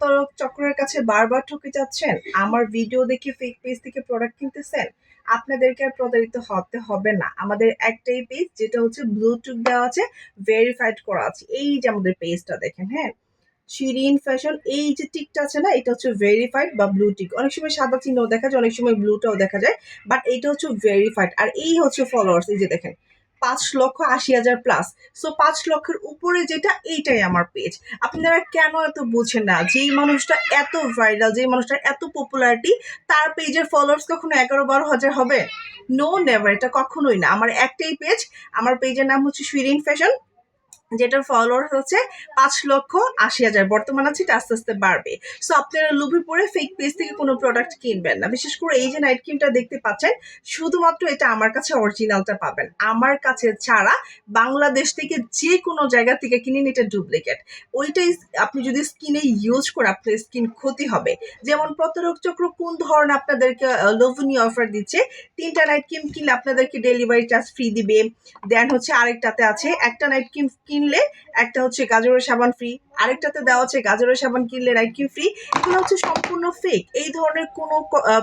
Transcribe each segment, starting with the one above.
প্রতারক চক্রের কাছে বারবার ঠকে যাচ্ছেন, আমার ভিডিও দেখে ফেক পেজ থেকে প্রোডাক্ট কিনতেছেন, আপনাদেরকে আর প্রতারিত হতে হবে না। আমাদের একটাই পেজ যেটা হচ্ছে ব্লুটুথ দেওয়া আছে ভেরিফাইড করা আছে। এই যে আমাদের পেজটা দেখেন হ্যাঁ? শিরিন ফ্যাশন এই যে টিকটা আছে না, এটা হচ্ছে ভেরিফাইড বা ব্লু টিক অনেক সময় সাদা চিহ্নও দেখা যায়, অনেক সময় ব্লুটাও দেখা যায় বাট এইটা হচ্ছে ভেরিফাইড আর এই হচ্ছে ফলোয়ার্স এই যে দেখেন পাঁচ লক্ষ আশি হাজার প্লাস সো পাঁচ লক্ষের উপরে যেটা, এইটাই আমার পেজ আপনারা কেন এত বুঝেন না? যেই মানুষটা এত ভাইরাল যেই মানুষটার এত পপুলারিটি তার পেজের ফলোয়ার্স কখনো এগারো বারো হাজার হবে? নো নেভার এটা কখনোই না। আমার একটাই পেজ আমার পেজের নাম হচ্ছে শিরিন ফ্যাশন যেটার ফলোয়ার হচ্ছে পাঁচ লক্ষ আশি হাজার। বর্তমান আছে এটা আস্তে আস্তে বাড়বে। সো আপনারা লুভে পরে ফেক পেজ থেকে কোনো প্রোডাক্ট কিনবেন না। বিশেষ করে এই যে নাইট ক্রিমটা দেখতে পাচ্ছেন, শুধুমাত্র এটা আমার কাছে অরিজিনালটা পাবেন। আমার কাছে ছাড়া বাংলাদেশ থেকে যে কোনো জায়গা থেকে কিনেন এটা ডুপ্লিকেট ওইটাই আপনি যদি স্কিনে ইউজ করে আপনার স্কিন ক্ষতি হবে। যেমন প্রতারক চক্র কোন ধরনের আপনাদেরকে লোভনীয় অফার দিচ্ছে? তিনটা নাইট ক্রিম কিনলে আপনাদেরকে ডেলিভারি চার্জ ফ্রি দিবে। দেন হচ্ছে আরেকটাতে আছে, একটা নাইট ক্রিম কিনলে একটা হচ্ছে গাজরের সাবান ফ্রি আরেকটাতে দেওয়া হচ্ছে গাজরের সাবান কিনলে নাইট ফ্রি এগুলো হচ্ছে সম্পূর্ণ ফেক এই ধরনের কোনো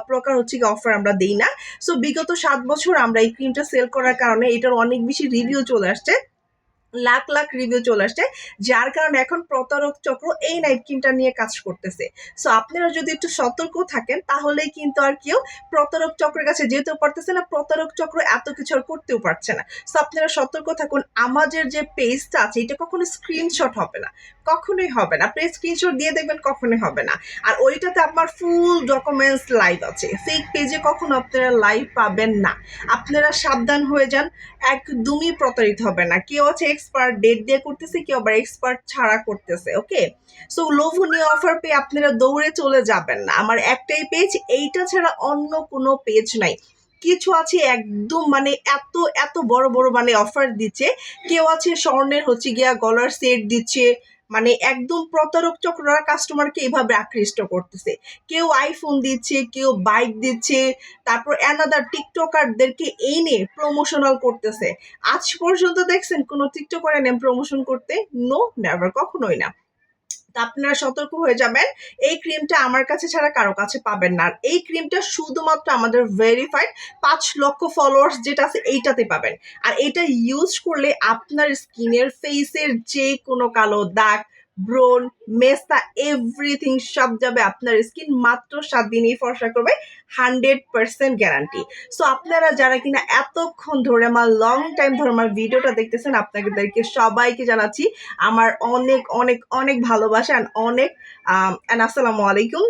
প্রকার হচ্ছে অফার আমরা দেই না। সো বিগত সাত বছর আমরা এই ক্রিমটা সেল করার কারণে এটার অনেক বেশি রিভিউ চলে আসছে। লাখ লাখ রিভিউ চলে আসছে, যার কারণে এখন প্রতারক চক্র এই নাইট ক্রিমটা নিয়ে কাজ করতেছে। সো আপনারা যদি একটু সতর্ক থাকেন তাহলে কিন্তু আর কেউ প্রতারক চক্রের কাছে যেতেও পারতেছে না, প্রতারক চক্র এত কিছু আর করতেও পারছে না। সো আপনারা সতর্ক থাকুন, আমাদের যে পেজটা আছে, এটা কখনো স্ক্রিনশট হবে না, কখনোই হবে না। আপনি স্ক্রিনশট দিয়ে দেখবেন, কখনোই হবে না। আর ওইটাতে আপনার ফুল ডকুমেন্টস লাইভ আছে ফেক পেজে কখনো আপনারা লাইভ পাবেন না। আপনারা সাবধান হয়ে যান, একদমই প্রতারিত হবে না। কেউ আছে এক্সপার্ট ডেট দিয়ে করতেছে কেউ আবার এক্সপার্ট ছাড়া করতেছে ওকে সো লোভনীয় অফার পেয়ে আপনারা দৌড়ে চলে যাবেন না। আমার একটাই পেজ এইটা ছাড়া অন্য কোনো পেজ নাই। কিছু আছে একদম মানে এত এত বড় বড় মানে অফার দিচ্ছে। কেউ আছে স্বর্ণের হচ্ছে গিয়া গলার সেট দিচ্ছে মানে একদম প্রতারক চক্ররা কাস্টমারকে এভাবে আকৃষ্ট করতেছে। কেউ আইফোন দিচ্ছে, কেউ বাইক দিচ্ছে, তারপর অ্যানাদার টিকটকারদেরকে এনে প্রমোশনাল করতেছে। আজ পর্যন্ত দেখছেন কোনো টিকটকার এনে প্রমোশন করতে? নো নেভার কখনোই না। তা আপনারা সতর্ক হয়ে যাবেন। এই ক্রিমটা আমার কাছে ছাড়া কারও কাছে পাবেন না। আর এই ক্রিমটা শুধুমাত্র আমাদের ভেরিফাইড পাঁচ লক্ষ ফলোয়ার্স যেটা আছে এইটাতে পাবেন। আর এটা ইউজ করলে আপনার স্কিনের ফেসের যে কোনো কালো দাগ ব্রোন, মেস্তা এভরিথিং সব যাবে আপনার স্কিন মাত্র সাত দিনেই ফর্সা করবে হান্ড্রেড পার্সেন্ট গ্যারান্টি সো আপনারা যারা কিনা এতক্ষণ ধরে আমার লং টাইম ধরে আমার ভিডিওটা দেখতেছেন, আপনাদেরকে সবাইকে জানাচ্ছি আমার অনেক অনেক অনেক ভালোবাসা অ্যান্ড অনেক অ্যান্ড আসসালামু আলাইকুম।